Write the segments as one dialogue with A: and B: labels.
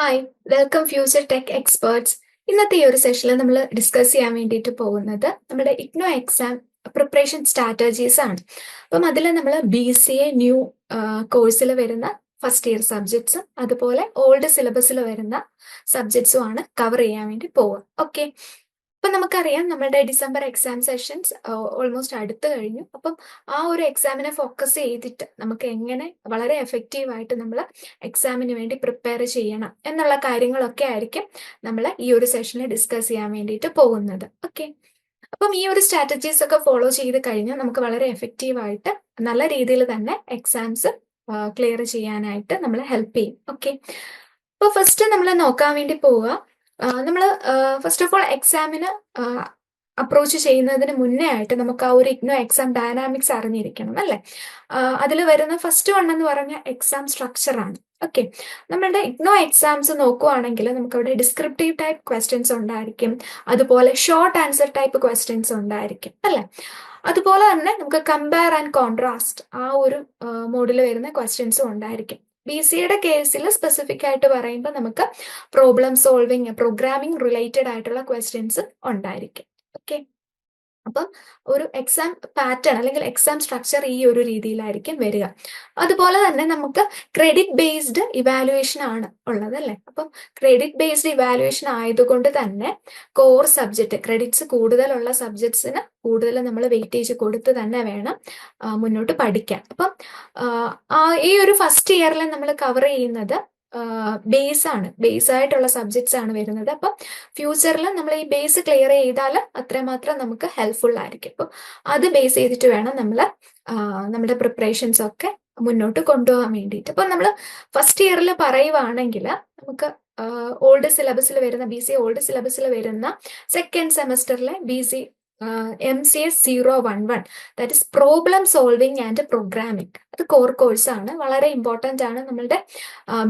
A: Hi welcome future tech experts ഇന്നത്തെ ഈ ഒരു സെഷനിൽ നമ്മൾ ഡിസ്കസ് ചെയ്യാൻ വേണ്ടിയിട്ട് പോകുന്നത് നമ്മുടെ ഇഗ്നോ എക്സാം പ്രിപ്പറേഷൻ സ്ട്രാറ്റജീസ് ആണ്. അപ്പം അതിൽ നമ്മൾ ബി സി എ ന്യൂ കോഴ്സിൽ വരുന്ന ഫസ്റ്റ് ഇയർ സബ്ജക്ട്സും അതുപോലെ ഓൾഡ് സിലബസിൽ വരുന്ന സബ്ജക്ട്സും ആണ് കവർ ചെയ്യാൻ വേണ്ടി പോവുക. ഓക്കെ അപ്പൊ നമുക്കറിയാം നമ്മുടെ ഡിസംബർ എക്സാം സെഷൻസ് ഓൾമോസ്റ്റ് അടുത്ത് കഴിഞ്ഞു. അപ്പം ആ ഒരു എക്സാമിനെ ഫോക്കസ് ചെയ്തിട്ട് നമുക്ക് എങ്ങനെ വളരെ എഫക്റ്റീവായിട്ട് നമ്മൾ എക്സാമിന് വേണ്ടി പ്രിപ്പയർ ചെയ്യണം എന്നുള്ള കാര്യങ്ങളൊക്കെ ആയിരിക്കും നമ്മൾ ഈ ഒരു സെഷനിൽ ഡിസ്കസ് ചെയ്യാൻ വേണ്ടിയിട്ട് പോകുന്നത്. ഓക്കെ അപ്പം ഈ ഒരു സ്ട്രാറ്റജീസ് ഒക്കെ ഫോളോ ചെയ്ത് കഴിഞ്ഞാൽ നമുക്ക് വളരെ എഫക്റ്റീവായിട്ട് നല്ല രീതിയിൽ തന്നെ എക്സാംസ് ക്ലിയർ ചെയ്യാനായിട്ട് നമ്മളെ ഹെൽപ്പ് ചെയ്യും. ഓക്കെ അപ്പോൾ ഫസ്റ്റ് നമ്മൾ നോക്കാൻ വേണ്ടി പോവുക. നമ്മൾ ഫസ്റ്റ് ഓഫ് ഓൾ എക്സാമിന് അപ്രോച്ച് ചെയ്യുന്നതിന് മുന്നേ ആയിട്ട് നമുക്ക് ആ ഒരു ഇഗ്നോ എക്സാം ഡയനാമിക്സ് അറിഞ്ഞിരിക്കണം അല്ലെ? അതിൽ വരുന്ന ഫസ്റ്റ് വൺ എന്ന് പറഞ്ഞ എക്സാം സ്ട്രക്ചർ ആണ്. ഓക്കെ നമ്മളുടെ ഇഗ്നോ എക്സാംസ് നോക്കുവാണെങ്കിൽ നമുക്ക് അവിടെ ഡിസ്ക്രിപ്റ്റീവ് ടൈപ്പ് ക്വസ്റ്റ്യൻസ് ഉണ്ടായിരിക്കും. അതുപോലെ ഷോർട്ട് ആൻസർ ടൈപ്പ് ക്വസ്റ്റ്യൻസ് ഉണ്ടായിരിക്കും അല്ലെ? അതുപോലെ തന്നെ നമുക്ക് കമ്പയർ ആൻഡ് കോൺട്രാസ്റ്റ് ആ ഒരു മോഡിൽ വരുന്ന ക്വസ്റ്റ്യൻസും ഉണ്ടായിരിക്കും. ബി സിയുടെ കേസിൽ സ്പെസിഫിക് ആയിട്ട് പറയുമ്പോൾ നമുക്ക് പ്രോബ്ലം സോൾവിങ് പ്രോഗ്രാമിംഗ് റിലേറ്റഡ് ആയിട്ടുള്ള ക്വസ്റ്റ്യൻസ് ഉണ്ടായിരിക്കും. ഓക്കെ അപ്പം ഒരു എക്സാം പാറ്റേൺ അല്ലെങ്കിൽ എക്സാം സ്ട്രക്ചർ ഈ ഒരു രീതിയിലായിരിക്കും വരിക. അതുപോലെ തന്നെ നമുക്ക് ക്രെഡിറ്റ് ബേസ്ഡ് ഇവാലുവേഷൻ ആണ് ഉള്ളത് അല്ലേ? അപ്പം ക്രെഡിറ്റ് ബേസ്ഡ് ഇവാലുവേഷൻ ആയതുകൊണ്ട് തന്നെ കോർ സബ്ജക്റ്റ് ക്രെഡിറ്റ്സ് കൂടുതലുള്ള സബ്ജക്ട്സിന് കൂടുതൽ നമ്മൾ വെയിറ്റേജ് കൊടുത്ത് തന്നെ വേണം മുന്നോട്ട് പഠിക്കാൻ. അപ്പം ഈ ഒരു ഫസ്റ്റ് ഇയറിൽ നമ്മൾ കവർ ചെയ്യുന്നത് ബേസ് ആണ്. ബേസ് ആയിട്ടുള്ള സബ്ജക്ട്സ് ആണ് വരുന്നത്. അപ്പം ഫ്യൂച്ചറിൽ നമ്മൾ ഈ ബേസ് ക്ലിയർ ചെയ്താൽ അത്രമാത്രം നമുക്ക് ഹെൽപ്ഫുൾ ആയിരിക്കും. അപ്പം അത് ബേസ് ചെയ്തിട്ട് വേണം നമ്മൾ നമ്മുടെ പ്രിപ്പറേഷൻസ് ഒക്കെ മുന്നോട്ട് കൊണ്ടുപോകാൻ വേണ്ടിയിട്ട്. അപ്പം നമ്മൾ ഫസ്റ്റ് ഇയറിൽ പറയുവാണെങ്കിൽ നമുക്ക് ഓൾഡ് സിലബസിൽ വരുന്ന ബി സി ഓൾഡ് സിലബസിൽ വരുന്ന second സെമസ്റ്ററിലെ B C M C S zero one one that is problem solving and programming അത് കോർ കോഴ്സ് ആണ്. വളരെ ഇമ്പോർട്ടന്റ് ആണ്. നമ്മളുടെ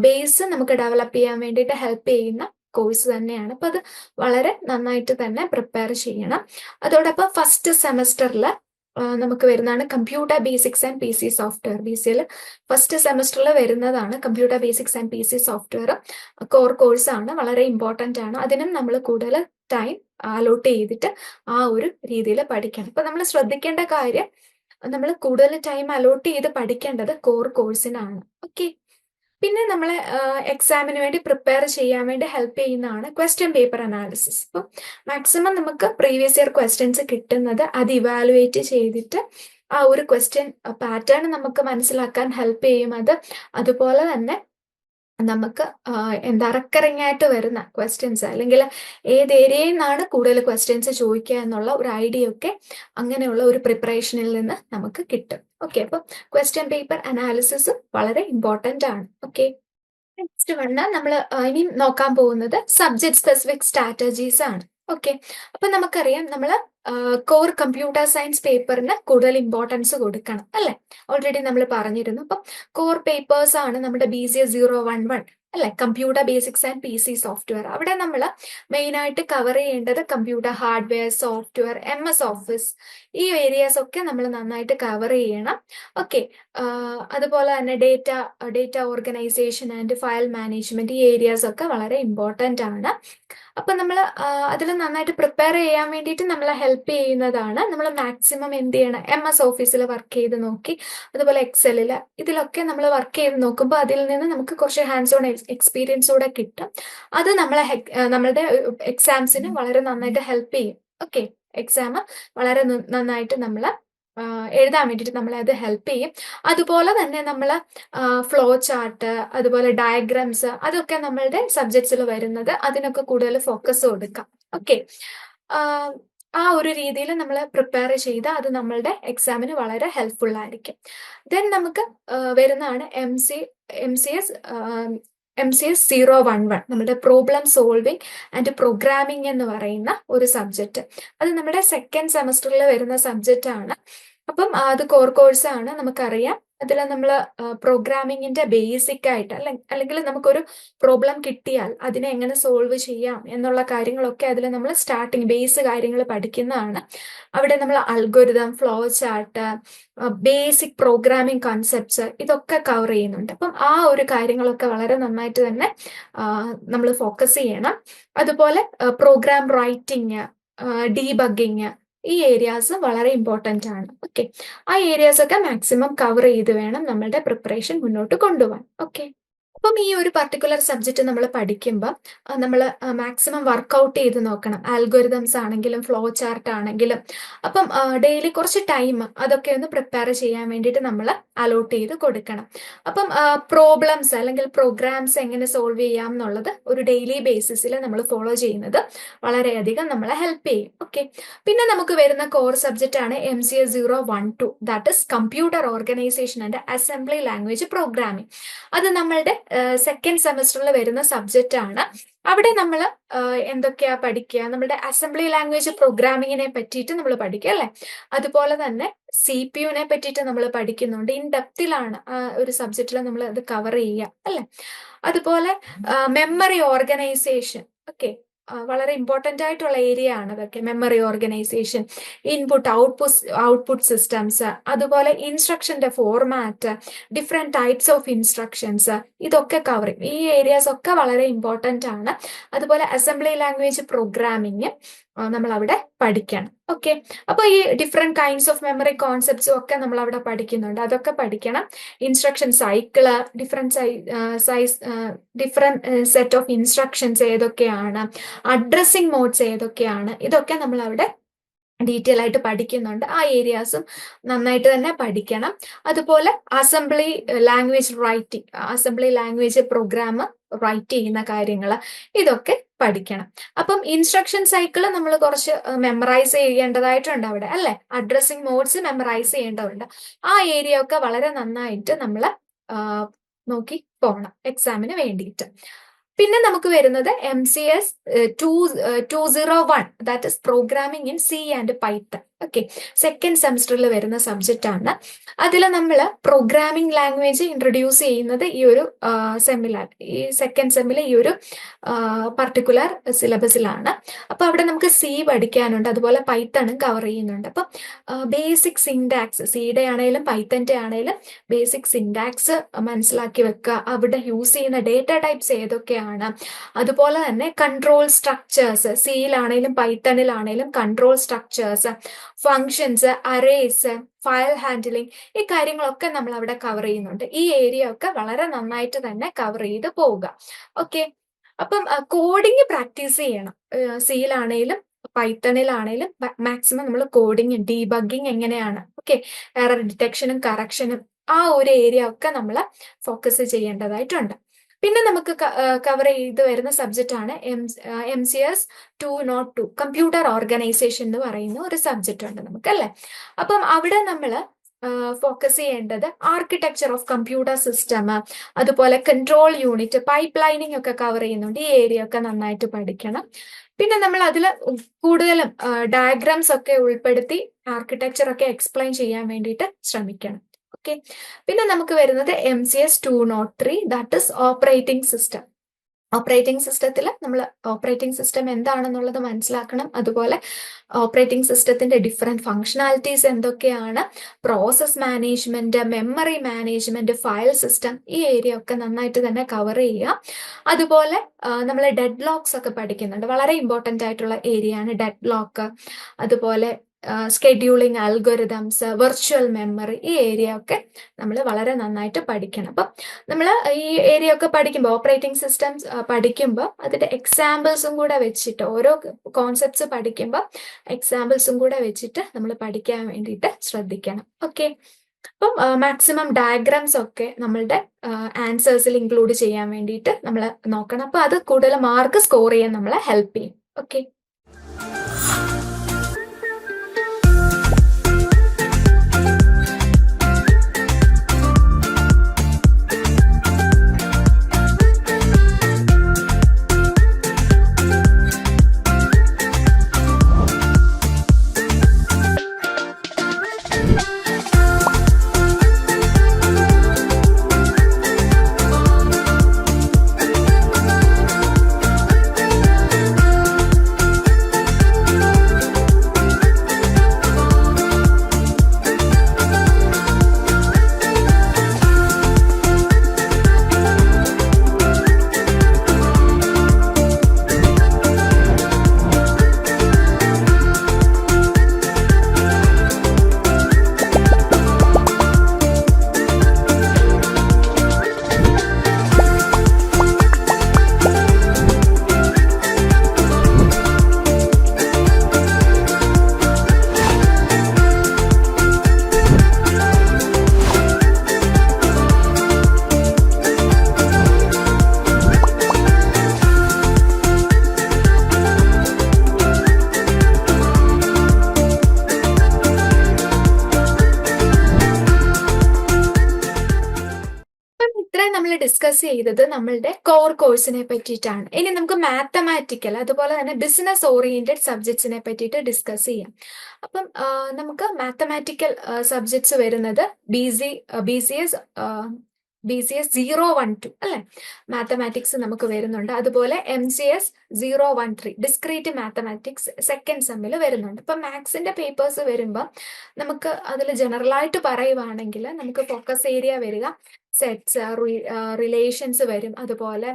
A: ബേസ് നമുക്ക് ഡെവലപ്പ് ചെയ്യാൻ വേണ്ടിയിട്ട് ഹെൽപ്പ് ചെയ്യുന്ന കോഴ്സ് തന്നെയാണ്. അപ്പൊ അത് വളരെ നന്നായിട്ട് തന്നെ പ്രിപ്പയർ ചെയ്യണം. അതോടൊപ്പം ഫസ്റ്റ് സെമസ്റ്ററിൽ നമുക്ക് വരുന്നതാണ് computer basics and P C software B സിയിൽ ഫസ്റ്റ് സെമസ്റ്ററിൽ വരുന്നതാണ് computer basics and P C software core course ആണ്. വളരെ ഇമ്പോർട്ടന്റ് ആണ്. അതിനും നമ്മൾ കൂടുതൽ ടൈം അലോട്ട് ചെയ്തിട്ട് ആ ഒരു രീതിയിൽ പഠിക്കണം. അപ്പൊ നമ്മൾ ശ്രദ്ധിക്കേണ്ട കാര്യം നമ്മൾ കൂടുതൽ ടൈം അലോട്ട് ചെയ്ത് പഠിക്കേണ്ടത് കോർ കോഴ്സിനാണ് ഓക്കെ പിന്നെ നമ്മളെ എക്സാമിന് വേണ്ടി പ്രിപ്പയർ ചെയ്യാൻ വേണ്ടി ഹെൽപ്പ് ചെയ്യുന്നതാണ് ക്വസ്റ്റ്യൻ പേപ്പർ അനാലിസിസ് അപ്പം മാക്സിമം നമുക്ക് പ്രീവിയസ് ഇയർ ക്വസ്റ്റ്യൻസ് കിട്ടുന്നത് അത് ഇവാലുവേറ്റ് ചെയ്തിട്ട് ആ ഒരു ക്വസ്റ്റ്യൻ പാറ്റേൺ നമുക്ക് മനസ്സിലാക്കാൻ ഹെൽപ്പ് ചെയ്യും. അത് അതുപോലെ തന്നെ നമുക്ക് എന്താ റെക്കറിംഗ് ആയിട്ട് വരുന്ന ക്വസ്റ്റ്യൻസ് അല്ലെങ്കിൽ ഏത് ഏരിയയിൽ നിന്നാണ് കൂടുതൽ ക്വസ്റ്റ്യൻസ് ചോദിക്കുക എന്നുള്ള ഒരു ഐഡിയ ഒക്കെ അങ്ങനെയുള്ള ഒരു പ്രിപ്പറേഷനിൽ നിന്ന് നമുക്ക് കിട്ടും. ഓക്കെ അപ്പം ക്വസ്റ്റ്യൻ പേപ്പർ അനാലിസിസ് വളരെ ഇമ്പോർട്ടന്റ് ആണ്. ഓക്കെ നെക്സ്റ്റ് വണ് നമ്മൾ ഇനി നോക്കാൻ പോകുന്നത് സബ്ജക്ട് സ്പെസിഫിക് സ്ട്രാറ്റജീസ് ആണ്. ഓക്കെ അപ്പൊ നമുക്കറിയാം നമ്മൾ കോർ കമ്പ്യൂട്ടർ സയൻസ് പേപ്പറിന് കൂടുതൽ ഇമ്പോർട്ടൻസ് കൊടുക്കണം അല്ലെ? ഓൾറെഡി നമ്മൾ പറഞ്ഞിരുന്നു. അപ്പം കോർ പേപ്പേഴ്സ് ആണ് നമ്മുടെ B C zero one one അല്ലെ? Computer basics and P C software അവിടെ നമ്മൾ മെയിനായിട്ട് കവർ ചെയ്യേണ്ടത് computer hardware software M S office ഈ ഏരിയാസ് ഒക്കെ നമ്മൾ നന്നായിട്ട് കവർ ചെയ്യണം. ഓക്കെ അതുപോലെ തന്നെ data data organisation and file management ഈ ഏരിയാസ് ഒക്കെ വളരെ ഇമ്പോർട്ടന്റ് ആണ്. അപ്പൊ നമ്മൾ അതിൽ നന്നായിട്ട് പ്രിപ്പയർ ചെയ്യാൻ വേണ്ടിയിട്ട് നമ്മളെ ഹെൽപ്പ് ചെയ്യുന്നതാണ്. നമ്മൾ മാക്സിമം എന്ത് ചെയ്യണം? എം എസ് ഓഫീസിൽ വർക്ക് ചെയ്ത് നോക്കി. അതുപോലെ എക്സലിൽ ഇതിലൊക്കെ നമ്മൾ വർക്ക് ചെയ്ത് നോക്കുമ്പോൾ അതിൽ നിന്ന് നമുക്ക് കുറച്ച് ഹാൻഡ്സ് ഓൺ എക്സ്പീരിയൻസ് കൂടെ കിട്ടും. അത് നമ്മളെ നമ്മളുടെ എക്സാംസിന് വളരെ നന്നായിട്ട് ഹെൽപ്പ് ചെയ്യും. ഓക്കെ എക്സാം വളരെ നന്നായിട്ട് നമ്മൾ എഴുതാൻ വേണ്ടിയിട്ട് നമ്മളെ അത് ഹെൽപ്പ് ചെയ്യും. അതുപോലെ തന്നെ നമ്മൾ ഫ്ലോ ചാർട്ട് അതുപോലെ ഡയഗ്രാംസ് അതൊക്കെ നമ്മളുടെ സബ്ജക്ട്സിൽ വരുന്നത് അതിനൊക്കെ കൂടുതൽ ഫോക്കസ് കൊടുക്കാം ഓക്കെ ആ ഒരു രീതിയിൽ നമ്മൾ പ്രിപ്പയർ ചെയ്ത് അത് നമ്മളുടെ എക്സാമിന് വളരെ ഹെൽപ്ഫുൾ ആയിരിക്കും. ദെൻ നമുക്ക് വരുന്നതാണ് M C M C S M C S zero one one നമ്മുടെ പ്രോബ്ലം സോൾവിങ് ആൻഡ് പ്രോഗ്രാമിംഗ് എന്ന് പറയുന്ന ഒരു സബ്ജക്റ്റ് അത് നമ്മുടെ സെക്കൻഡ് സെമസ്റ്ററിൽ വരുന്ന സബ്ജക്റ്റ് ആണ്. അപ്പം അത് കോർ കോഴ്സ് ആണ് നമുക്കറിയാം. അതിൽ നമ്മൾ പ്രോഗ്രാമിങ്ങിന്റെ ബേസിക് ആയിട്ട് അല്ലെ അല്ലെങ്കിൽ നമുക്കൊരു പ്രോബ്ലം കിട്ടിയാൽ അതിനെ എങ്ങനെ സോൾവ് ചെയ്യാം എന്നുള്ള കാര്യങ്ങളൊക്കെ അതിൽ നമ്മൾ സ്റ്റാർട്ടിങ് ബേസ് കാര്യങ്ങൾ പഠിക്കുന്നതാണ്. അവിടെ നമ്മൾ algorithm flow chart basic programming concepts ഇതൊക്കെ കവർ ചെയ്യുന്നുണ്ട്. അപ്പം ആ ഒരു കാര്യങ്ങളൊക്കെ വളരെ നന്നായിട്ട് തന്നെ നമ്മൾ ഫോക്കസ് ചെയ്യണം. അതുപോലെ പ്രോഗ്രാം റൈറ്റിംഗ് ഡീബഗിങ് ഈ ഏരിയാസ് വളരെ ഇമ്പോർട്ടന്റ് ആണ്. ഓക്കെ ആ ഏരിയാസ് ഒക്കെ മാക്സിമം കവർ ചെയ്ത് വേണം നമ്മളുടെ പ്രിപ്പറേഷൻ മുന്നോട്ട് കൊണ്ടുപോകാൻ. ഓക്കെ അപ്പം ഈ ഒരു പർട്ടിക്കുലർ സബ്ജക്റ്റ് നമ്മൾ പഠിക്കുമ്പോൾ നമ്മൾ മാക്സിമം വർക്കൗട്ട് ചെയ്ത് നോക്കണം. ആൽഗോരിതംസ് ആണെങ്കിലും ഫ്ലോ ചാർട്ട് ആണെങ്കിലും. അപ്പം ഡെയിലി കുറച്ച് ടൈം അതൊക്കെ ഒന്ന് പ്രിപ്പയർ ചെയ്യാൻ വേണ്ടിയിട്ട് നമ്മൾ അലോട്ട് ചെയ്ത് കൊടുക്കണം. അപ്പം പ്രോബ്ലംസ് അല്ലെങ്കിൽ പ്രോഗ്രാംസ് എങ്ങനെ സോൾവ് ചെയ്യാം എന്നുള്ളത് ഒരു ഡെയിലി ബേസിസിൽ നമ്മൾ ഫോളോ ചെയ്യുന്നത് വളരെയധികം നമ്മളെ ഹെൽപ്പ് ചെയ്യും. ഓക്കെ പിന്നെ നമുക്ക് വരുന്ന കോർ സബ്ജക്റ്റ് ആണ് M C S zero one two that is computer organisation and assembly language programming അത് നമ്മളുടെ സെക്കൻഡ് സെമസ്റ്ററിൽ വരുന്ന സബ്ജക്റ്റ് ആണ്. അവിടെ നമ്മൾ എന്തൊക്കെയാ പഠിക്കുക നമ്മുടെ അസംബ്ലി ലാംഗ്വേജ് പ്രോഗ്രാമിങ്ങിനെ പറ്റിയിട്ട് നമ്മൾ പഠിക്കുക അല്ലെ? അതുപോലെ തന്നെ സി പി യുനെ പറ്റിയിട്ട് നമ്മൾ പഠിക്കുന്നുണ്ട്. ഇൻ ഡെപ്തിലാണ് ഒരു സബ്ജക്റ്റിൽ നമ്മൾ അത് കവർ ചെയ്യുക അല്ലെ? അതുപോലെ മെമ്മറി ഓർഗനൈസേഷൻ ഓക്കെ വളരെ ഇമ്പോർട്ടന്റ് ആയിട്ടുള്ള ഏരിയ ആണ് അതൊക്കെ. Memory organisation input output output systems അതുപോലെ ഇൻസ്ട്രക്ഷന്റെ format different types of instructions ഇതൊക്കെ കവർ ചെയ്യും ഈ ഏരിയാസ് ഒക്കെ വളരെ ഇമ്പോർട്ടന്റ് ആണ്. അതുപോലെ അസംബ്ലി ലാംഗ്വേജ് പ്രോഗ്രാമിങ് നമ്മൾ അവിടെ പഠിക്കണം. ഓക്കെ അപ്പോൾ ഈ ഡിഫറെന്റ് കൈൻഡ്സ് ഓഫ് മെമ്മറി കോൺസെപ്റ്റ്സും ഒക്കെ നമ്മൾ അവിടെ പഠിക്കുന്നുണ്ട്. അതൊക്കെ പഠിക്കണം. Instruction cycle different size different set of instructions ഏതൊക്കെയാണ്? അഡ്രസ്സിംഗ് മോഡ്സ് ഏതൊക്കെയാണ്? ഇതൊക്കെ നമ്മൾ അവിടെ ഡീറ്റെയിൽ ആയിട്ട് പഠിക്കുന്നുണ്ട്. ആ ഏരിയാസും നന്നായിട്ട് തന്നെ പഠിക്കണം. അതുപോലെ assembly language writing assembly language program write ചെയ്യുന്ന കാര്യങ്ങൾ ഇതൊക്കെ പഠിക്കണം. അപ്പം ഇൻസ്ട്രക്ഷൻ സൈക്കിൾ നമ്മൾ കുറച്ച് മെമ്മറൈസ് ചെയ്യേണ്ടതായിട്ടുണ്ട് അവിടെ അല്ലെ? അഡ്രസ്സിങ് മോഡ്സ് മെമ്മറൈസ് ചെയ്യേണ്ടതുണ്ട്. ആ ഏരിയ ഒക്കെ വളരെ നന്നായിട്ട് നമ്മൾ നോക്കി പോകണം എക്സാമിന് വേണ്ടിയിട്ട്. പിന്നെ നമുക്ക് വരുന്നത് M C S two two zero one that is programming in C and Python okay second സെമിസ്റ്ററിൽ വരുന്ന സബ്ജക്റ്റ് ആണ്. അതിൽ നമ്മൾ പ്രോഗ്രാമിംഗ് ലാംഗ്വേജ് ഇൻട്രൊഡ്യൂസ് ചെയ്യുന്നത് ഈ ഒരു സെമ്മിലാണ് ഈ സെക്കൻഡ് സെമ്മിൽ ഈ ഒരു പർട്ടിക്കുലർ സിലബസിലാണ് അപ്പൊ അവിടെ നമുക്ക് സി പഠിക്കാനുണ്ട്. അതുപോലെ പൈത്തണും കവർ ചെയ്യുന്നുണ്ട്. അപ്പം ബേസിക് സിൻഡാക്സ് സിയുടെ ആണെങ്കിലും പൈത്തന്റെ ആണെങ്കിലും ബേസിക് സിൻഡാക്സ് മനസ്സിലാക്കി വെക്കുക. അവിടെ യൂസ് ചെയ്യുന്ന ഡേറ്റ ടൈപ്സ് ഏതൊക്കെയാണ്? അതുപോലെ തന്നെ കൺട്രോൾ സ്ട്രക്ചേഴ്സ് സിയിലാണെങ്കിലും പൈത്തണിലാണെങ്കിലും control structures functions arrays file handling ഈ കാര്യങ്ങളൊക്കെ നമ്മൾ അവിടെ കവർ ചെയ്യുന്നുണ്ട്. ഈ ഏരിയ ഒക്കെ വളരെ നന്നായിട്ട് തന്നെ കവർ ചെയ്ത് പോവുക. ഓക്കെ അപ്പം കോഡിംഗ് പ്രാക്ടീസ് ചെയ്യണം. സിയിലാണേലും പൈത്തണിലാണേലും മാക്സിമം നമ്മൾ കോഡിങ് ഡീബഗിങ് എങ്ങനെയാണ്? ഓക്കെ എറർ ഡിറ്റക്ഷനും കറക്ഷനും ആ ഒരു ഏരിയ ഒക്കെ നമ്മൾ ഫോക്കസ് ചെയ്യേണ്ടതായിട്ടുണ്ട്. പിന്നെ നമുക്ക് കവർ ചെയ്ത് വരുന്ന സബ്ജക്റ്റ് ആണ് M M C S two nought two computer organisation എന്ന് പറയുന്ന ഒരു സബ്ജക്റ്റ് ഉണ്ട് നമുക്ക് അല്ലെ? അപ്പം അവിടെ നമ്മൾ ഫോക്കസ് ചെയ്യേണ്ടത് ആർക്കിടെക്ചർ ഓഫ് കമ്പ്യൂട്ടർ സിസ്റ്റം അതുപോലെ കൺട്രോൾ യൂണിറ്റ് പൈപ്പ് ലൈനിങ് ഒക്കെ കവർ ചെയ്യുന്നുണ്ട്. ഈ ഏരിയ ഒക്കെ നന്നായിട്ട് പഠിക്കണം. പിന്നെ നമ്മൾ അതിൽ കൂടുതലും ഡയഗ്രാംസ് ഒക്കെ ഉൾപ്പെടുത്തി ആർക്കിടെക്ചർ ഒക്കെ എക്സ്പ്ലെയിൻ ചെയ്യാൻ വേണ്ടിയിട്ട് ശ്രമിക്കണം. ഓക്കെ പിന്നെ നമുക്ക് വരുന്നത് M C S two naught three that is operating system operating സിസ്റ്റത്തിൽ നമ്മൾ ഓപ്പറേറ്റിംഗ് സിസ്റ്റം എന്താണെന്നുള്ളത് മനസ്സിലാക്കണം. അതുപോലെ ഓപ്പറേറ്റിംഗ് സിസ്റ്റത്തിന്റെ ഡിഫറെന്റ് ഫംഗ്ഷനാലിറ്റീസ് എന്തൊക്കെയാണ്? Process management memory management file system ഈ ഏരിയ ഒക്കെ നന്നായിട്ട് തന്നെ കവർ ചെയ്യുക. അതുപോലെ നമ്മൾ ഡെഡ് ലോക്സ് ഒക്കെ പഠിക്കുന്നുണ്ട്. വളരെ ഇമ്പോർട്ടന്റ് ആയിട്ടുള്ള ഏരിയ ആണ് ഡെഡ് ലോക്ക് അതുപോലെ സ്കെഡ്യൂളിംഗ് അൽഗോരിതംസ് വെർച്വൽ മെമ്മറി ഈ ഏരിയ ഒക്കെ നമ്മൾ വളരെ നന്നായിട്ട് പഠിക്കണം. അപ്പം നമ്മൾ ഈ ഏരിയ ഒക്കെ പഠിക്കുമ്പോൾ ഓപ്പറേറ്റിംഗ് സിസ്റ്റംസ് പഠിക്കുമ്പോൾ അതിന്റെ എക്സാമ്പിൾസും കൂടെ വെച്ചിട്ട് ഓരോ കോൺസെപ്റ്റ്സ് പഠിക്കുമ്പോൾ എക്സാമ്പിൾസും കൂടെ വെച്ചിട്ട് നമ്മൾ പഠിക്കാൻ വേണ്ടിയിട്ട് ശ്രദ്ധിക്കണം. ഓക്കെ അപ്പം മാക്സിമം ഡയഗ്രാംസ് ഒക്കെ നമ്മളുടെ ആൻസേഴ്സിൽ ഇൻക്ലൂഡ് ചെയ്യാൻ വേണ്ടിയിട്ട് നമ്മൾ നോക്കണം. അപ്പോൾ അത് കൂടുതൽ മാർക്ക് സ്കോർ ചെയ്യാൻ നമ്മളെ ഹെൽപ്പ് ചെയ്യും. ഓക്കെ ചെയ്തത് നമ്മളുടെ കോർ കോഴ്സിനെ പറ്റിയിട്ടാണ്. ഇനി നമുക്ക് മാത്തമാറ്റിക്കൽ അതുപോലെ തന്നെ ബിസിനസ് ഓറിയന്റഡ് സബ്ജക്ട്സിനെ പറ്റിയിട്ട് ഡിസ്കസ് ചെയ്യാം. അപ്പം നമുക്ക് മാത്തമാറ്റിക്കൽ സബ്ജക്ട്സ് വരുന്നത് B C B C S B C S zero one two അല്ലെ? മാത്തമാറ്റിക്സ് നമുക്ക് വരുന്നുണ്ട്. അതുപോലെ M C S zero one three discrete mathematics second സെമ്മിൽ വരുന്നുണ്ട്. ഇപ്പം മാത്സിന്റെ പേപ്പേഴ്സ് വരുമ്പോൾ നമുക്ക് അതിൽ ജനറലായിട്ട് പറയുവാണെങ്കിൽ നമുക്ക് ഫോക്കസ് ഏരിയ വരിക. സെറ്റ്സ് റിലേഷൻസ് വരും. അതുപോലെ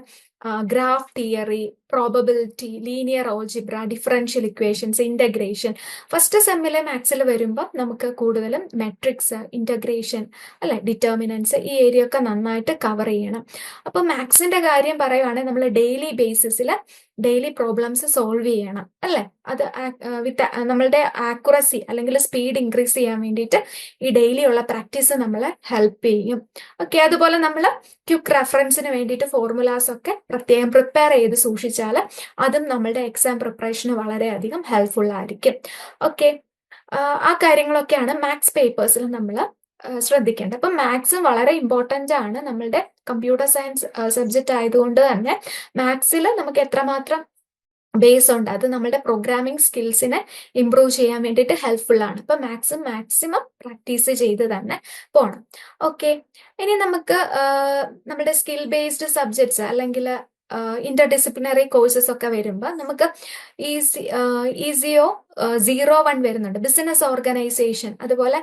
A: graph theory probability linear algebra differential equations integration first സെമ്മിലെ മാത്സിൽ വരുമ്പോൾ നമുക്ക് കൂടുതലും മെട്രിക്സ് ഇന്റഗ്രേഷൻ അല്ലെ ഡിറ്റർമിനൻസ് ഈ ഏരിയ ഒക്കെ നന്നായിട്ട് കവർ ചെയ്യണം. അപ്പോൾ മാത്സിന്റെ കാര്യം പറയുവാണെങ്കിൽ നമ്മൾ ഡെയിലി ബേസിസിൽ ഡെയിലി പ്രോബ്ലംസ് സോൾവ് ചെയ്യണം അല്ലെ? അത് വിത്ത് നമ്മളുടെ ആക്യുറസി അല്ലെങ്കിൽ സ്പീഡ് ഇൻക്രീസ് ചെയ്യാൻ വേണ്ടിയിട്ട് ഈ ഡെയിലി ഉള്ള പ്രാക്ടീസ് നമ്മളെ ഹെൽപ്പ് ചെയ്യും. ഓക്കെ അതുപോലെ നമ്മൾ ക്യുക്ക് റെഫറൻസിന് വേണ്ടിയിട്ട് ഫോർമുലാസ് ഒക്കെ പ്രത്യേകം പ്രിപ്പയർ ചെയ്ത് സൂക്ഷിച്ചാൽ അതും നമ്മളുടെ എക്സാം പ്രിപ്പറേഷന് വളരെയധികം ഹെൽപ്ഫുൾ ആയിരിക്കും. ഓക്കെ ആ കാര്യങ്ങളൊക്കെയാണ് മാത്സ് പേപ്പേഴ്സിൽ നമ്മൾ ശ്രദ്ധിക്കേണ്ടത്. അപ്പം മാത്സ് വളരെ ഇമ്പോർട്ടന്റ് ആണ് നമ്മളുടെ കമ്പ്യൂട്ടർ സയൻസ് സബ്ജക്റ്റ് ആയതുകൊണ്ട് തന്നെ. മാത്സിൽ നമുക്ക് എത്രമാത്രം ബേസ് ഉണ്ട് അത് നമ്മുടെ പ്രോഗ്രാമിംഗ് സ്കിൽസിനെ ഇംപ്രൂവ് ചെയ്യാൻ വേണ്ടിയിട്ട് ഹെൽപ്ഫുൾ ആണ്. അപ്പൊ മാക്സിമം മാക്സിമം പ്രാക്ടീസ് ചെയ്ത് തന്നെ പോണം. ഓക്കെ ഇനി നമുക്ക് നമ്മുടെ സ്കിൽ ബേസ്ഡ് സബ്ജക്ട്സ് അല്ലെങ്കിൽ ഇന്റർ ഡിസിപ്ലിനറി കോഴ്സസ് ഒക്കെ വരുമ്പോൾ നമുക്ക് ഈസി ഈസിയോ സീറോ വൺ വരുന്നുണ്ട്. ബിസിനസ് ഓർഗനൈസേഷൻ അതുപോലെ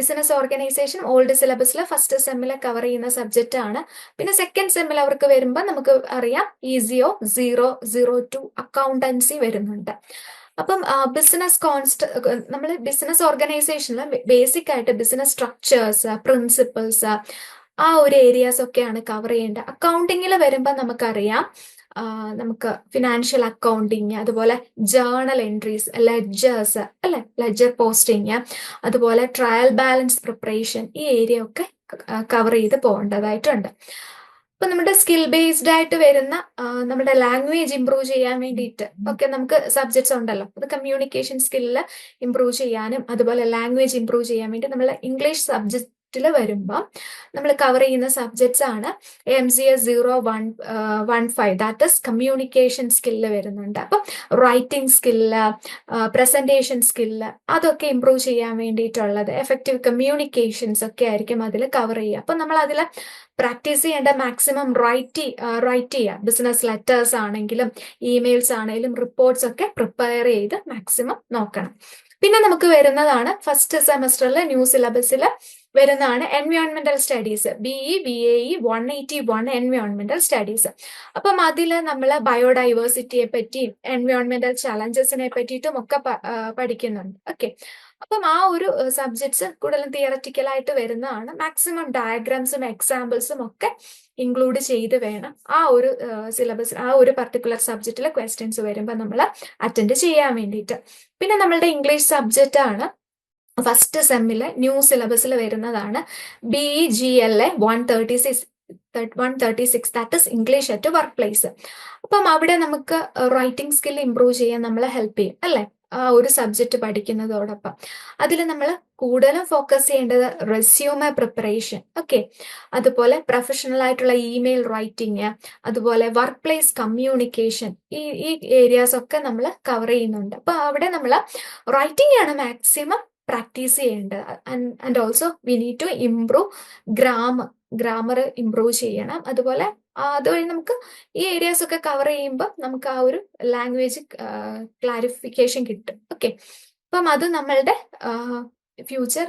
A: ബിസിനസ് ഓർഗനൈസേഷൻ ഓൾഡ് സിലബസിൽ ഫസ്റ്റ് സെമ്മിൽ കവർ ചെയ്യുന്ന സബ്ജക്റ്റ് ആണ്. പിന്നെ സെക്കൻഡ് സെമ്മിൽ അവർക്ക് വരുമ്പോൾ നമുക്ക് അറിയാം ECO zero zero two accountancy വരുന്നുണ്ട്. അപ്പം ബിസിനസ് കോൺസ്റ്റ് നമ്മൾ ബിസിനസ് ഓർഗനൈസേഷനിൽ ബേസിക് ആയിട്ട് ബിസിനസ് സ്ട്രക്ചേഴ്സ് പ്രിൻസിപ്പിൾസ് ആ ഒരു ഏരിയാസ് ഒക്കെയാണ് കവർ ചെയ്യേണ്ടത്. അക്കൗണ്ടിങ്ങിൽ വരുമ്പോൾ നമുക്കറിയാം നമുക്ക് ഫിനാൻഷ്യൽ അക്കൗണ്ടിങ് അതുപോലെ ജേണൽ എൻട്രീസ് ലെഡ്ജേഴ്സ് അല്ലെ? ലെഡ്ജർ പോസ്റ്റിങ് അതുപോലെ ട്രയൽ ബാലൻസ് പ്രിപ്പറേഷൻ ഈ ഏരിയ ഒക്കെ കവർ ചെയ്ത് പോകേണ്ടതായിട്ടുണ്ട്. അപ്പൊ നമ്മുടെ സ്കിൽ ബേസ്ഡ് ആയിട്ട് വരുന്ന നമ്മുടെ ലാംഗ്വേജ് ഇമ്പ്രൂവ് ചെയ്യാൻ വേണ്ടിയിട്ട് ഒക്കെ നമുക്ക് സബ്ജക്ട്സ് ഉണ്ടല്ലോ. അത് കമ്മ്യൂണിക്കേഷൻ സ്കില്ല് ഇമ്പ്രൂവ് ചെയ്യാനും അതുപോലെ ലാംഗ്വേജ് ഇമ്പ്രൂവ് ചെയ്യാൻ വേണ്ടി നമ്മൾ ഇംഗ്ലീഷ് സബ്ജക്ട് ലിസ്റ്റിൽ വരുമ്പോൾ നമ്മൾ കവർ ചെയ്യുന്ന സബ്ജക്ട്സ് ആണ് M C S zero one one five that is communication skill വരുന്നുണ്ട്. അപ്പം റൈറ്റിംഗ് സ്കില്ല് പ്രസന്റേഷൻ സ്കില്ല് അതൊക്കെ ഇമ്പ്രൂവ് ചെയ്യാൻ വേണ്ടിയിട്ടുള്ളത്. എഫക്റ്റീവ് കമ്മ്യൂണിക്കേഷൻസ് ഒക്കെ ആയിരിക്കും അതിൽ കവർ ചെയ്യുക. അപ്പം നമ്മൾ അതിൽ പ്രാക്ടീസ് ചെയ്യേണ്ട മാക്സിമം റൈറ്റ് റൈറ്റ് ചെയ്യുക. ബിസിനസ് ലെറ്റേഴ്സ് ആണെങ്കിലും ഇമെയിൽസ് ആണെങ്കിലും റിപ്പോർട്ട്സ് ഒക്കെ പ്രിപ്പയർ ചെയ്ത് മാക്സിമം നോക്കണം. പിന്നെ നമുക്ക് വരുന്നതാണ് ഫസ്റ്റ് സെമസ്റ്ററിൽ ന്യൂ സിലബസിൽ വരുന്നതാണ് എൻവയോൺമെന്റൽ studies B E B A E one eighty one എൻവയോൺമെന്റൽ studies അപ്പം അതിൽ നമ്മൾ ബയോഡൈവേഴ്സിറ്റിയെ പറ്റിയും എൻവയോൺമെന്റൽ ചലഞ്ചസിനെ പറ്റിയിട്ടും ഒക്കെ പഠിക്കുന്നുണ്ട്. ഓക്കെ അപ്പം ആ ഒരു സബ്ജക്ട്സ് കൂടുതലും തിയററ്റിക്കൽ ആയിട്ട് വരുന്നതാണ്. മാക്സിമം ഡയഗ്രാംസും എക്സാമ്പിൾസും ഒക്കെ ഇൻക്ലൂഡ് ചെയ്ത് വേണം ആ ഒരു സിലബസ് ആ ഒരു പർട്ടിക്കുലർ സബ്ജക്റ്റിലെ ക്വസ്റ്റ്യൻസ് വരുമ്പോൾ നമ്മൾ അറ്റൻഡ് ചെയ്യാൻ വേണ്ടിയിട്ട്. പിന്നെ നമ്മളുടെ ഇംഗ്ലീഷ് സബ്ജക്റ്റ് ആണ്. ഫസ്റ്റ് സെമ്മിൽ ന്യൂ സിലബസിൽ വരുന്നതാണ് B E G L A one thirty six one thirty six that is English at workplace അപ്പം അവിടെ നമുക്ക് റൈറ്റിംഗ് സ്കിൽ ഇംപ്രൂവ് ചെയ്യാൻ നമ്മളെ ഹെൽപ്പ് ചെയ്യും അല്ലേ? ആ ഒരു സബ്ജക്റ്റ് പഠിക്കുന്നതോടൊപ്പം. അതിൽ നമ്മൾ കൂടുതലും ഫോക്കസ് ചെയ്യേണ്ടത് റെസ്യൂമെ പ്രിപ്പറേഷൻ ഓക്കെ അതുപോലെ പ്രൊഫഷണൽ ആയിട്ടുള്ള ഇമെയിൽ റൈറ്റിംഗ് അതുപോലെ വർക്ക് പ്ലേസ് കമ്മ്യൂണിക്കേഷൻ ഈ ഈ ഏരിയാസ് ഒക്കെ നമ്മൾ കവർ ചെയ്യുന്നുണ്ട്. അപ്പൊ അവിടെ നമ്മൾ റൈറ്റിംഗ് ആണ് മാക്സിമം പ്രാക്ടീസ് ചെയ്യേണ്ടത് and also we need to improve grammar grammar improve ചെയ്യണം. അതുപോലെ അതുവഴി നമുക്ക് ഈ ഏരിയാസ് ഒക്കെ കവർ ചെയ്യുമ്പോൾ നമുക്ക് ആ ഒരു ലാംഗ്വേജ് ക്ലാരിഫിക്കേഷൻ കിട്ടും. ഓക്കെ അപ്പം അത് നമ്മളുടെ ഫ്യൂച്ചർ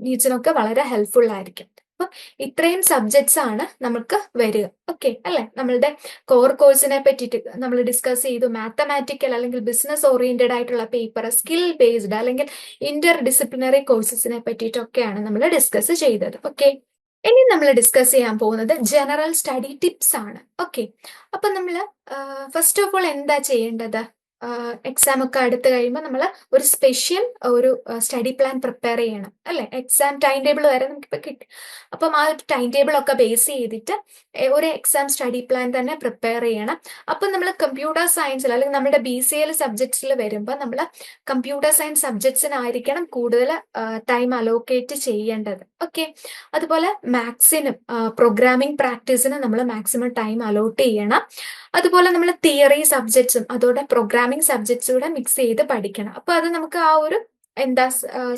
A: നീഡ്സിനൊക്കെ വളരെ ഹെൽപ്ഫുൾ ആയിരിക്കും. അപ്പം ഇത്രയും സബ്ജക്ട്സ് ആണ് നമുക്ക് വരിക. ഓക്കെ അല്ലെ? നമ്മളുടെ കോർ കോഴ്സിനെ പറ്റിയിട്ട് നമ്മൾ ഡിസ്കസ് ചെയ്തു. മാത്തമാറ്റിക്കൽ അല്ലെങ്കിൽ ബിസിനസ് ഓറിയന്റഡ് ആയിട്ടുള്ള പേപ്പർ സ്കിൽ ബേസ്ഡ് അല്ലെങ്കിൽ ഇന്റർ ഡിസിപ്ലിനറി കോഴ്സസിനെ പറ്റിയിട്ടൊക്കെയാണ് നമ്മൾ ഡിസ്കസ് ചെയ്തത്. ഓക്കെ ഇനി നമ്മൾ ഡിസ്കസ് ചെയ്യാൻ പോകുന്നത് ജനറൽ സ്റ്റഡി ടിപ്സ് ആണ്. ഓക്കെ അപ്പൊ നമ്മൾ ഫസ്റ്റ് ഓഫ് ഓൾ എന്താ ചെയ്യേണ്ടത്? എക്സാം ഒക്കെ അടുത്ത് കഴിയുമ്പോൾ നമ്മൾ ഒരു സ്പെഷ്യൽ ഒരു സ്റ്റഡി പ്ലാൻ പ്രിപ്പയർ ചെയ്യണം അല്ലെ? എക്സാം ടൈം ടേബിൾ വരെ നമുക്കിപ്പോൾ കിട്ടി. അപ്പം ആ ഒരു ടൈം ടേബിൾ ഒക്കെ ബേസ് ചെയ്തിട്ട് ഒരു എക്സാം സ്റ്റഡി പ്ലാൻ തന്നെ പ്രിപ്പയർ ചെയ്യണം. അപ്പം നമ്മൾ കമ്പ്യൂട്ടർ സയൻസിൽ അല്ലെങ്കിൽ നമ്മുടെ ബി സി എൽ സബ്ജക്ട്സിൽ വരുമ്പോൾ നമ്മൾ കമ്പ്യൂട്ടർ സയൻസ് സബ്ജക്ട്സിനായിരിക്കണം കൂടുതൽ ടൈം അലോക്കേറ്റ് ചെയ്യേണ്ടത്. ഓക്കെ അതുപോലെ മാത്സിനും പ്രോഗ്രാമിംഗ് പ്രാക്ടീസിനും നമ്മൾ മാക്സിമം ടൈം അലോട്ട് ചെയ്യണം. അതുപോലെ നമ്മൾ തിയറി സബ്ജക്ട്സും അതോടെ പ്രോഗ്രാമിംഗ് സബ്ജക്ട്സും കൂടെ മിക്സ് ചെയ്ത് പഠിക്കണം. അപ്പൊ അത് നമുക്ക് ആ ഒരു എന്താ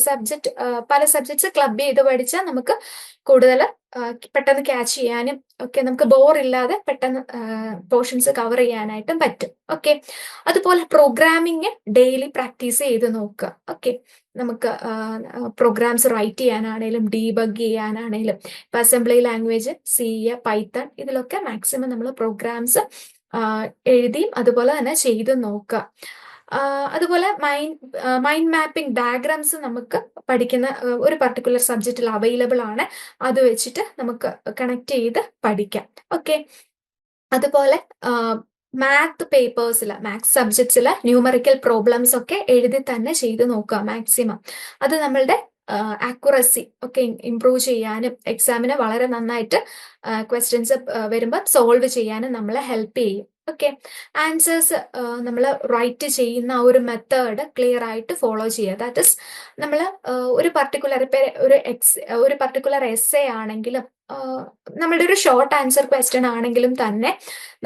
A: സബ്ജക്ട് പല സബ്ജക്ട്സ് ക്ലബ് ചെയ്ത് പഠിച്ചാൽ നമുക്ക് കൂടുതൽ പെട്ടെന്ന് ക്യാച്ച് ചെയ്യാനും ഒക്കെ നമുക്ക് ബോർ ഇല്ലാതെ പെട്ടെന്ന് പോർഷൻസ് കവർ ചെയ്യാനായിട്ടും പറ്റും. ഓക്കെ അതുപോലെ പ്രോഗ്രാമിങ് ഡെയിലി പ്രാക്ടീസ് ചെയ്ത് നോക്കുക. ഓക്കെ നമുക്ക് പ്രോഗ്രാംസ് റൈറ്റ് ചെയ്യാനാണേലും ഡീബഗ് ചെയ്യാനാണേലും ഇപ്പൊ assembly language C a Python ഇതിലൊക്കെ മാക്സിമം നമ്മൾ പ്രോഗ്രാംസ് എഴുതിയും അതുപോലെ തന്നെ ചെയ്ത് നോക്കുക. അതുപോലെ മൈൻഡ് മൈൻഡ് മാപ്പിംഗ് ഡയഗ്രാംസ് നമുക്ക് പഠിക്കുന്ന ഒരു പർട്ടിക്കുലർ സബ്ജക്റ്റിൽ അവൈലബിൾ ആണ്. അത് വെച്ചിട്ട് നമുക്ക് കണക്ട് ചെയ്ത് പഠിക്കാം. ഓക്കെ അതുപോലെ മാത്ത് പേപ്പേഴ്സിൽ മാത്സ് സബ്ജക്ട്സിൽ ന്യൂമറിക്കൽ പ്രോബ്ലംസ് ഒക്കെ എഴുതി തന്നെ ചെയ്ത് നോക്കുക മാക്സിമം അത് നമ്മളുടെ ആക്യുറസി ഒക്കെ ഇംപ്രൂവ് ചെയ്യാനും എക്സാമിന് വളരെ നന്നായിട്ട് ക്വസ്റ്റ്യൻസ് വരുമ്പോൾ സോൾവ് ചെയ്യാനും നമ്മളെ ഹെൽപ്പ് ചെയ്യും. ഓക്കെ ആൻസേഴ്സ് നമ്മൾ റൈറ്റ് ചെയ്യുന്ന ആ ഒരു മെത്തേഡ് ക്ലിയർ ആയിട്ട് ഫോളോ ചെയ്യുക. ദാറ്റ് ഇസ് നമ്മൾ ഒരു പർട്ടിക്കുലർ ഒരു എക്സ് ഒരു പർട്ടിക്കുലർ എസ് എ ആണെങ്കിലും നമ്മളുടെ ഒരു ഷോർട്ട് ആൻസർ ക്വസ്റ്റ്യൻ ആണെങ്കിലും തന്നെ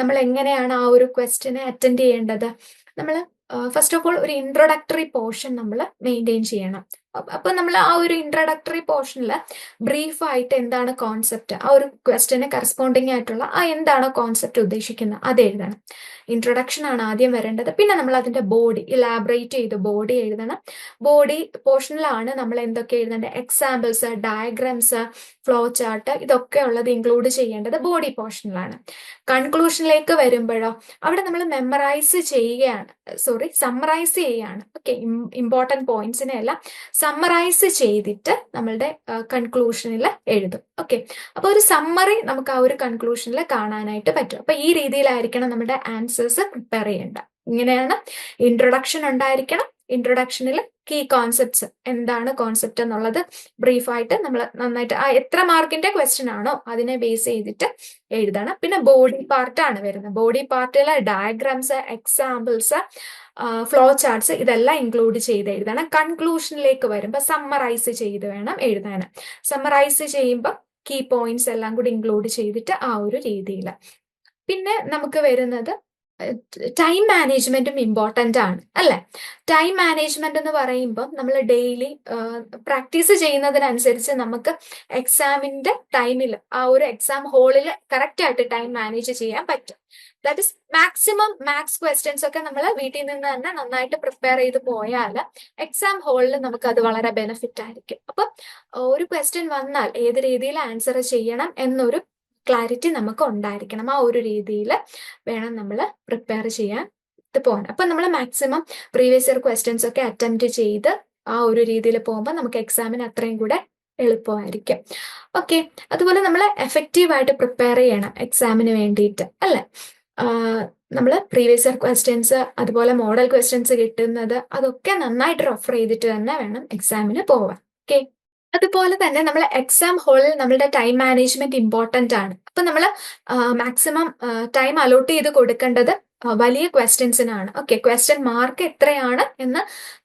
A: നമ്മൾ എങ്ങനെയാണ് ആ ഒരു ക്വസ്റ്റ്യനെ അറ്റൻഡ് ചെയ്യേണ്ടത്? നമ്മൾ ഫസ്റ്റ് ഓഫ് ഓൾ ഒരു ഇൻട്രൊഡക്ടറി പോർഷൻ നമ്മൾ മെയിന്റെയിൻ ചെയ്യണം. അപ്പൊ നമ്മൾ ആ ഒരു ഇൻട്രഡക്ടറി പോർഷനിൽ ബ്രീഫ് ആയിട്ട് എന്താണ് കോൺസെപ്റ്റ് ആ ഒരു ക്വസ്റ്റ്യന് കറസ്പോണ്ടിങ് ആയിട്ടുള്ള ആ എന്താണ് കോൺസെപ്റ്റ് ഉദ്ദേശിക്കുന്നത് അത് എഴുതണം. ഇൻട്രൊഡക്ഷൻ ആണ് ആദ്യം വരേണ്ടത്. പിന്നെ നമ്മൾ അതിന്റെ ബോഡി ഇലാബറേറ്റ് ചെയ്ത് ബോഡി എഴുതണം. ബോഡി പോർഷനിലാണ് നമ്മൾ എന്തൊക്കെ എഴുതേണ്ടത് എക്സാമ്പിൾസ് ഡയഗ്രാംസ് ഫ്ലോ ചാർട്ട് ഇതൊക്കെ ഉള്ളത് ഇൻക്ലൂഡ് ചെയ്യേണ്ടത് ബോഡി പോർഷനിലാണ് കൺക്ലൂഷനിലേക്ക് വരുമ്പോഴോ അവിടെ നമ്മൾ മെമ്മറൈസ് ചെയ്യുകയാണ്. സോറി സമ്മറൈസ് ചെയ്യുകയാണ്. ഓക്കെ ഇമ്പോർട്ടന്റ് പോയിന്റ്സിനെ എല്ലാം സമ്മറൈസ് ചെയ്തിട്ട് നമ്മളുടെ കൺക്ലൂഷനിൽ എഴുതും. ഓക്കെ അപ്പൊ ഒരു സമ്മറി നമുക്ക് ആ ഒരു കൺക്ലൂഷനിൽ കാണാനായിട്ട് പറ്റും. അപ്പൊ ഈ രീതിയിലായിരിക്കണം നമ്മുടെ ആൻസേഴ്സ് പ്രിപ്പയർ ചെയ്യേണ്ട ഇങ്ങനെയാണ് ഇൻട്രൊഡക്ഷൻ ഉണ്ടായിരിക്കണം. ഇൻട്രൊഡക്ഷനിൽ കീ കോൺസെപ്റ്റ്സ് എന്താണ് കോൺസെപ്റ്റ് എന്നുള്ളത് ബ്രീഫായിട്ട് നമ്മൾ നന്നായിട്ട് ആ എത്ര മാർക്കിന്റെ ക്വസ്റ്റ്യൻ ആണോ അതിനെ ബേസ് ചെയ്തിട്ട് എഴുതണം. പിന്നെ ബോഡി പാർട്ട് ആണ് വരുന്നത്. ബോഡി പാർട്ടിലെ ഡയഗ്രാംസ് എക്സാമ്പിൾസ് ഫ്ലോ ചാർട്ട്സ് ഇതെല്ലാം ഇൻക്ലൂഡ് ചെയ്ത് എഴുതണം. കൺക്ലൂഷനിലേക്ക് വരുമ്പോൾ സമ്മറൈസ് ചെയ്ത് വേണം എഴുതാൻ സമ്മറൈസ് ചെയ്യുമ്പോൾ കീ പോയിന്റ്സ് എല്ലാം കൂടി ഇൻക്ലൂഡ് ചെയ്തിട്ട് ആ ഒരു രീതിയിൽ പിന്നെ നമുക്ക് വരുന്നത് ടൈം മാനേജ്മെന്റും ഇമ്പോർട്ടന്റ് ആണ് അല്ലെ? ടൈം മാനേജ്മെന്റ് എന്ന് പറയുമ്പോൾ നമ്മൾ ഡെയിലി പ്രാക്ടീസ് ചെയ്യുന്നതിനനുസരിച്ച് നമുക്ക് എക്സാമിന്റെ ടൈമിൽ ആ ഒരു എക്സാം ഹോളിൽ കറക്റ്റ് ആയിട്ട് ടൈം മാനേജ് ചെയ്യാൻ പറ്റും. That is maximum maths questions ഒക്കെ നമ്മൾ വീട്ടിൽ നിന്ന് തന്നെ നന്നായിട്ട് പ്രിപ്പയർ ചെയ്ത് പോയാൽ എക്സാം ഹോളിൽ നമുക്ക് അത് വളരെ ബെനിഫിറ്റ് ആയിരിക്കും. അപ്പം ഒരു ക്വസ്റ്റ്യൻ വന്നാൽ ഏത് രീതിയിൽ ആൻസർ ചെയ്യണം എന്നൊരു ക്ലാരിറ്റി നമുക്ക് ഉണ്ടായിരിക്കണം. ആ ഒരു രീതിയിൽ വേണം നമ്മൾ പ്രിപ്പയർ ചെയ്യാൻ പോകാൻ അപ്പൊ നമ്മൾ മാക്സിമം പ്രീവിയസ് ഇയർ ക്വസ്റ്റ്യൻസ് ഒക്കെ അറ്റംപ്റ്റ് ചെയ്ത് ആ ഒരു രീതിയിൽ പോകുമ്പോൾ നമുക്ക് എക്സാമിന് അത്രയും കൂടെ എളുപ്പമായിരിക്കും. ഓക്കെ അതുപോലെ നമ്മൾ എഫക്റ്റീവായിട്ട് പ്രിപ്പയർ ചെയ്യണം എക്സാമിന് വേണ്ടിയിട്ട്. അല്ലേ? നമ്മൾ പ്രീവിയസ് ഇയർ ക്വസ്റ്റ്യൻസ് അതുപോലെ മോഡൽ ക്വസ്റ്റ്യൻസ് കിട്ടുന്നത് അതൊക്കെ നന്നായിട്ട് റെഫർ ചെയ്തിട്ട് തന്നെ വേണം എക്സാമിന് പോവാൻ. ഓക്കെ അതുപോലെ തന്നെ നമ്മൾ എക്സാം ഹോളിൽ നമ്മളുടെ ടൈം മാനേജ്മെന്റ് ഇമ്പോർട്ടന്റ് ആണ്. അപ്പൊ നമ്മൾ മാക്സിമം ടൈം അലോട്ട് ചെയ്ത് കൊടുക്കേണ്ടത് വലിയ ക്വസ്റ്റ്യൻസിനാണ് ഓക്കെ ക്വസ്റ്റ്യൻ മാർക്ക് എത്രയാണ് എന്ന്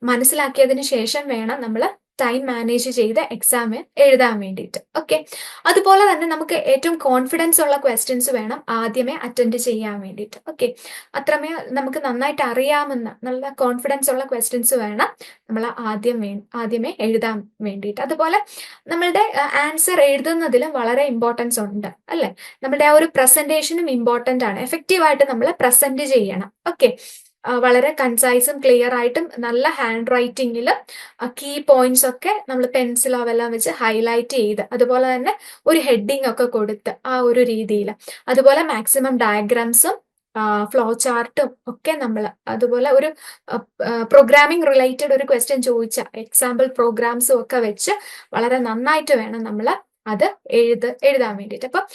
A: മനസ്സിലാക്കിയതിന് ശേഷം വേണം നമ്മൾ ടൈം മാനേജ് ചെയ്ത് എക്സാം എഴുതാൻ വേണ്ടിയിട്ട്. ഓക്കെ അതുപോലെ തന്നെ നമുക്ക് ഏറ്റവും കോൺഫിഡൻസ് ഉള്ള ക്വസ്റ്റ്യൻസ് വേണം ആദ്യമേ അറ്റൻഡ് ചെയ്യാൻ വേണ്ടിയിട്ട്. ഓക്കെ അത്രമേ നമുക്ക് നന്നായിട്ട് അറിയാമെന്ന് നല്ല കോൺഫിഡൻസ് ഉള്ള ക്വസ്റ്റ്യൻസ് വേണം നമ്മൾ ആദ്യം ആദ്യമേ എഴുതാൻ വേണ്ടിയിട്ട്. അതുപോലെ നമ്മളുടെ ആൻസർ എഴുതുന്നതിലും വളരെ ഇമ്പോർട്ടൻസ് ഉണ്ട്. അല്ലെ? നമ്മുടെ ആ ഒരു പ്രസന്റേഷനും ഇമ്പോർട്ടന്റ് ആണ്. എഫക്റ്റീവായിട്ട് നമ്മൾ പ്രസന്റ് ചെയ്യണം. ഓക്കെ വളരെ കൺസൈസും ക്ലിയർ ആയിട്ടും നല്ല ഹാൻഡ് റൈറ്റിംഗിൽ കീ പോയിന്റ്സ് ഒക്കെ നമ്മൾ പെൻസിലോ എല്ലാം വെച്ച് ഹൈലൈറ്റ് ചെയ്ത് അതുപോലെ തന്നെ ഒരു ഹെഡിങ് ഒക്കെ കൊടുത്ത് ആ ഒരു രീതിയിൽ അതുപോലെ മാക്സിമം ഡയഗ്രാംസും ഫ്ലോ ചാർട്ടും ഒക്കെ നമ്മൾ അതുപോലെ ഒരു പ്രോഗ്രാമിംഗ് റിലേറ്റഡ് ഒരു ക്വസ്റ്റ്യൻ ചോദിച്ച എക്സാമ്പിൾ പ്രോഗ്രാംസും ഒക്കെ വെച്ച് വളരെ നന്നായിട്ട് വേണം നമ്മൾ അത് എഴുത് എഴുതാൻ വേണ്ടിയിട്ട്. അപ്പം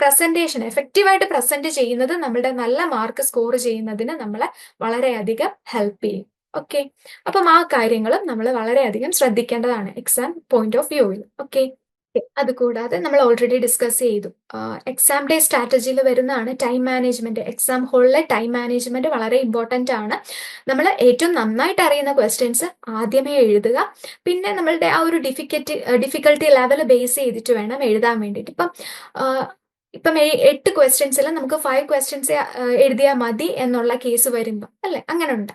A: പ്രസന്റേഷൻ എഫക്റ്റീവായിട്ട് പ്രസന്റ് ചെയ്യുന്നത് നമ്മളുടെ നല്ല മാർക്ക് സ്കോർ ചെയ്യുന്നതിന് നമ്മളെ വളരെയധികം ഹെൽപ്പ് ചെയ്യും. ഓക്കെ അപ്പം ആ കാര്യങ്ങളും നമ്മൾ വളരെയധികം ശ്രദ്ധിക്കേണ്ടതാണ്. എക്സാം പോയിന്റ് ഓഫ് വ്യൂവിൽ ഓക്കെ അതുകൂടാതെ നമ്മൾ ഓൾറെഡി ഡിസ്കസ് ചെയ്തു. എക്സാം ഡേ സ്ട്രാറ്റജിയിൽ വരുന്നതാണ് ടൈം മാനേജ്മെന്റ് എക്സാം ഹോളിലെ ടൈം മാനേജ്മെന്റ് വളരെ ഇമ്പോർട്ടന്റ് ആണ്. നമ്മൾ ഏറ്റവും നന്നായിട്ട് അറിയുന്ന ക്വസ്റ്റ്യൻസ് ആദ്യമേ എഴുതുക. പിന്നെ നമ്മളുടെ ആ ഒരു ഡിഫിക്കറ്റി ഡിഫിക്കൽട്ടി ലെവൽ ബേസ് ചെയ്തിട്ട് വേണം എഴുതാൻ വേണ്ടിയിട്ട്. ഇപ്പം ഇപ്പം എട്ട് ക്വസ്റ്റ്യൻസിൽ നമുക്ക് ഫൈവ് ക്വസ്റ്റ്യൻസ് എഴുതിയാൽ മതി എന്നുള്ള കേസ് വരുമ്പോൾ അല്ലേ? അങ്ങനെ ഉണ്ട്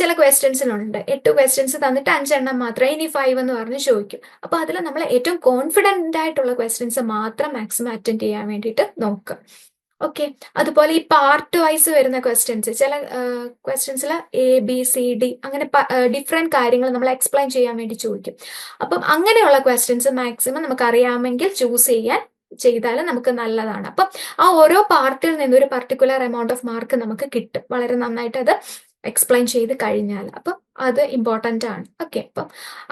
A: ചില ക്വസ്റ്റ്യൻസിനുണ്ട് എട്ട് ക്വസ്റ്റ്യൻസ് തന്നിട്ട് അഞ്ചെണ്ണം മാത്രം. ഇനി ഫൈവ് എന്ന് പറഞ്ഞ് ചോദിക്കും. അപ്പോൾ അതിൽ നമ്മൾ ഏറ്റവും കോൺഫിഡന്റ് ആയിട്ടുള്ള ക്വസ്റ്റ്യൻസ് മാത്രം മാക്സിമം അറ്റൻഡ് ചെയ്യാൻ വേണ്ടിയിട്ട് നോക്കുക. ഓക്കെ അതുപോലെ ഈ പാർട്ട് വൈസ് വരുന്ന ക്വസ്റ്റ്യൻസ് ചില ക്വസ്റ്റ്യൻസിൽ എ ബി സി ഡി അങ്ങനെ ഡിഫറെന്റ് കാര്യങ്ങൾ നമ്മൾ എക്സ്പ്ലെയിൻ ചെയ്യാൻ വേണ്ടി ചോദിക്കും. അപ്പം അങ്ങനെയുള്ള ക്വസ്റ്റ്യൻസ് മാക്സിമം നമുക്ക് അറിയാമെങ്കിൽ ചൂസ് ചെയ്യാൻ ചെയ്താൽ നമുക്ക് നല്ലതാണ്. അപ്പം ആ ഓരോ പാർട്ടിൽ നിന്ന് ഒരു പർട്ടിക്കുലർ എമൗണ്ട് ഓഫ് മാർക്ക് നമുക്ക് കിട്ടും. വളരെ നന്നായിട്ട് അത് എക്സ്പ്ലെയിൻ ചെയ്ത് കഴിഞ്ഞാൽ. അപ്പം അത് ഇമ്പോർട്ടന്റ് ആണ്. ഓക്കെ അപ്പം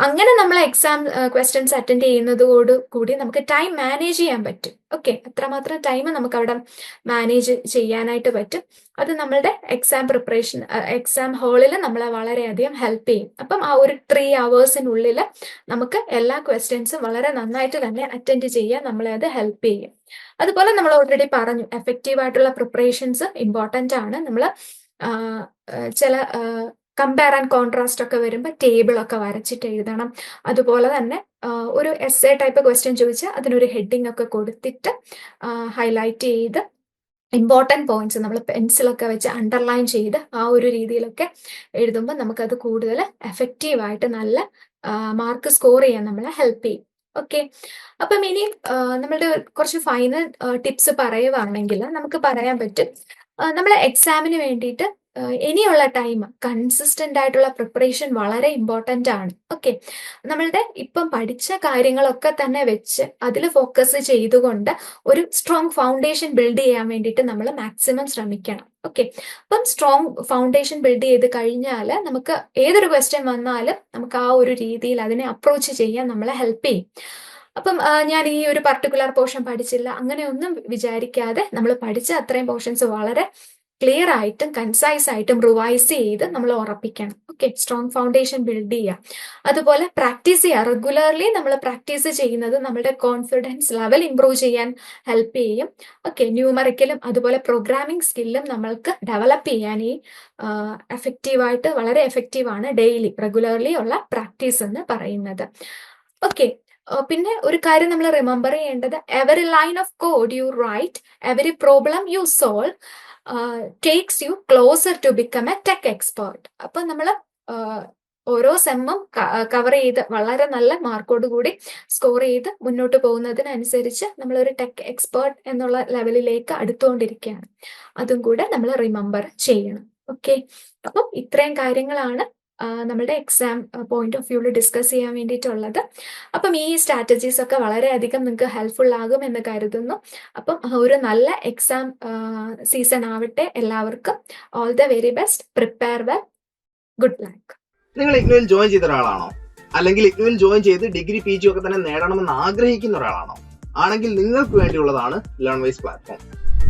A: അങ്ങനെ നമ്മൾ എക്സാം ക്വസ്റ്റ്യൻസ് അറ്റൻഡ് ചെയ്യുന്നതോട് കൂടി നമുക്ക് ടൈം മാനേജ് ചെയ്യാൻ പറ്റും. ഓക്കെ അത്രമാത്രം ടൈം നമുക്ക് അവിടെ മാനേജ് ചെയ്യാനായിട്ട് പറ്റും. അത് നമ്മളുടെ എക്സാം പ്രിപ്പറേഷൻ എക്സാം ഹാളിൽ നമ്മളെ വളരെയധികം ഹെൽപ്പ് ചെയ്യും. അപ്പം ആ ഒരു ത്രീ അവേഴ്സിനുള്ളിൽ നമുക്ക് എല്ലാ ക്വസ്റ്റ്യൻസും വളരെ നന്നായിട്ട് തന്നെ അറ്റൻഡ് ചെയ്യാൻ നമ്മളെ അത് ഹെൽപ്പ് ചെയ്യും. അതുപോലെ നമ്മൾ ഓൾറെഡി പറഞ്ഞു എഫക്റ്റീവ് ആയിട്ടുള്ള പ്രിപ്പറേഷൻസ് ഇമ്പോർട്ടന്റ് ആണ്. നമ്മൾ ചില കമ്പയർ ആൻഡ് കോൺട്രാസ്റ്റ് ഒക്കെ വരുമ്പോൾ ടേബിൾ ഒക്കെ വരച്ചിട്ട് എഴുതണം. അതുപോലെ തന്നെ ഒരു എസ് എ ടൈപ്പ് ക്വസ്റ്റ്യൻ ചോദിച്ചാൽ അതിനൊരു ഹെഡിങ് ഒക്കെ കൊടുത്തിട്ട് ഹൈലൈറ്റ് ചെയ്ത് ഇമ്പോർട്ടന്റ് പോയിന്റ്സ് നമ്മൾ പെൻസിലൊക്കെ വെച്ച് അണ്ടർലൈൻ ചെയ്ത് ആ ഒരു രീതിയിലൊക്കെ എഴുതുമ്പോൾ നമുക്കത് കൂടുതൽ എഫക്റ്റീവായിട്ട് നല്ല മാർക്ക് സ്കോർ ചെയ്യാൻ നമ്മളെ ഹെൽപ്പ് ചെയ്യും. ഓക്കെ അപ്പം ഇനി നമ്മളുടെ കുറച്ച് ഫൈനൽ ടിപ്സ് പറയുവാണെങ്കിൽ നമുക്ക് പറയാൻ പറ്റും. നമ്മൾ എക്സാമിന് വേണ്ടിയിട്ട് ഇനിയുള്ള ടൈം കൺസിസ്റ്റന്റ് ആയിട്ടുള്ള പ്രിപ്പറേഷൻ വളരെ ഇമ്പോർട്ടന്റ് ആണ്. ഓക്കെ നമ്മളുടെ ഇപ്പം പഠിച്ച കാര്യങ്ങളൊക്കെ തന്നെ വെച്ച് അതിൽ ഫോക്കസ് ചെയ്തുകൊണ്ട് ഒരു സ്ട്രോങ് ഫൗണ്ടേഷൻ ബിൽഡ് ചെയ്യാൻ വേണ്ടിയിട്ട് നമ്മൾ മാക്സിമം ശ്രമിക്കണം. ഓക്കെ അപ്പം സ്ട്രോങ് ഫൗണ്ടേഷൻ ബിൽഡ് ചെയ്ത് കഴിഞ്ഞാൽ നമുക്ക് ഏതൊരു ക്വസ്റ്റ്യൻ വന്നാലും നമുക്ക് ആ ഒരു രീതിയിൽ അതിനെ അപ്രോച്ച് ചെയ്യാൻ നമ്മളെ ഹെൽപ്പ് ചെയ്യും. അപ്പം ഞാൻ ഈ ഒരു പർട്ടിക്കുലർ പോർഷൻ പഠിച്ചില്ല. അങ്ങനെയൊന്നും വിചാരിക്കാതെ നമ്മൾ പഠിച്ച അത്രയും പോർഷൻസ് വളരെ ക്ലിയർ ആയിട്ടും കൺസൈസ് ആയിട്ടും റിവൈസ് ചെയ്ത് നമ്മൾ ഉറപ്പിക്കണം. ഓക്കെ സ്ട്രോങ് ഫൗണ്ടേഷൻ ബിൽഡ് ചെയ്യുക അതുപോലെ പ്രാക്ടീസ് ചെയ്യുക റെഗുലർലി നമ്മൾ പ്രാക്ടീസ് ചെയ്യുന്നത് നമ്മുടെ കോൺഫിഡൻസ് ലെവൽ ഇംപ്രൂവ് ചെയ്യാൻ ഹെൽപ്പ് ചെയ്യും. ഓക്കെ ന്യൂമറിക്കലും അതുപോലെ പ്രോഗ്രാമിംഗ് സ്കില്ലും നമ്മൾക്ക് ഡെവലപ്പ് ചെയ്യാൻ ഈ എഫക്റ്റീവായിട്ട് വളരെ എഫക്റ്റീവാണ് ഡെയിലി റെഗുലർലി ഉള്ള പ്രാക്ടീസ് എന്ന് പറയുന്നത്. ഓക്കെ പിന്നെ ഒരു കാര്യം നമ്മൾ റിമെമ്പർ ചെയ്യേണ്ടത്. Every line of code you write every problem you solve takes you closer to become a tech expert അപ്പൊ നമ്മൾ ഓരോ സെമ്മും കവർ ചെയ്ത് വളരെ നല്ല മാർക്കോട് കൂടി സ്കോർ ചെയ്ത് മുന്നോട്ട് പോകുന്നതിനനുസരിച്ച് നമ്മൾ ഒരു ടെക് എക്സ്പേർട്ട് എന്നുള്ള ലെവലിലേക്ക് അടുത്തുകൊണ്ടിരിക്കുകയാണ് അതും കൂടെ നമ്മൾ റിമെമ്പർ ചെയ്യണം. ഓക്കെ അപ്പം ഇത്രയും കാര്യങ്ങളാണ് നമ്മുടെ എക്സാം പോയിന്റ് ഓഫ് വ്യൂവിൽ ഡിസ്കസ് ചെയ്യാൻ വേണ്ടിയിട്ടുള്ളത്. അപ്പം ഈ സ്ട്രാറ്റജീസ് ഒക്കെ വളരെയധികം നിങ്ങൾക്ക് ഹെൽപ്ഫുൾ ആകും എന്ന് കരുതുന്നു. അപ്പം ഒരു നല്ല എക്സാം സീസൺ ആവട്ടെ എല്ലാവർക്കും. All the very best prepare well good luck
B: നിങ്ങൾ ഇഗ്നുവിൽ ജോയിൻ ചെയ്ത ഒരാളാണോ? അല്ലെങ്കിൽ ഇഗ്നുവിൽ ജോയിൻ ചെയ്ത് ഡിഗ്രി പി ജി ഒക്കെ തന്നെ നേടണമെന്ന് ആഗ്രഹിക്കുന്ന ഒരാളാണോ? ആണെങ്കിൽ നിങ്ങൾക്ക് വേണ്ടിയുള്ളതാണ് ലേൺ വൈസ് പ്ലാറ്റ്ഫോം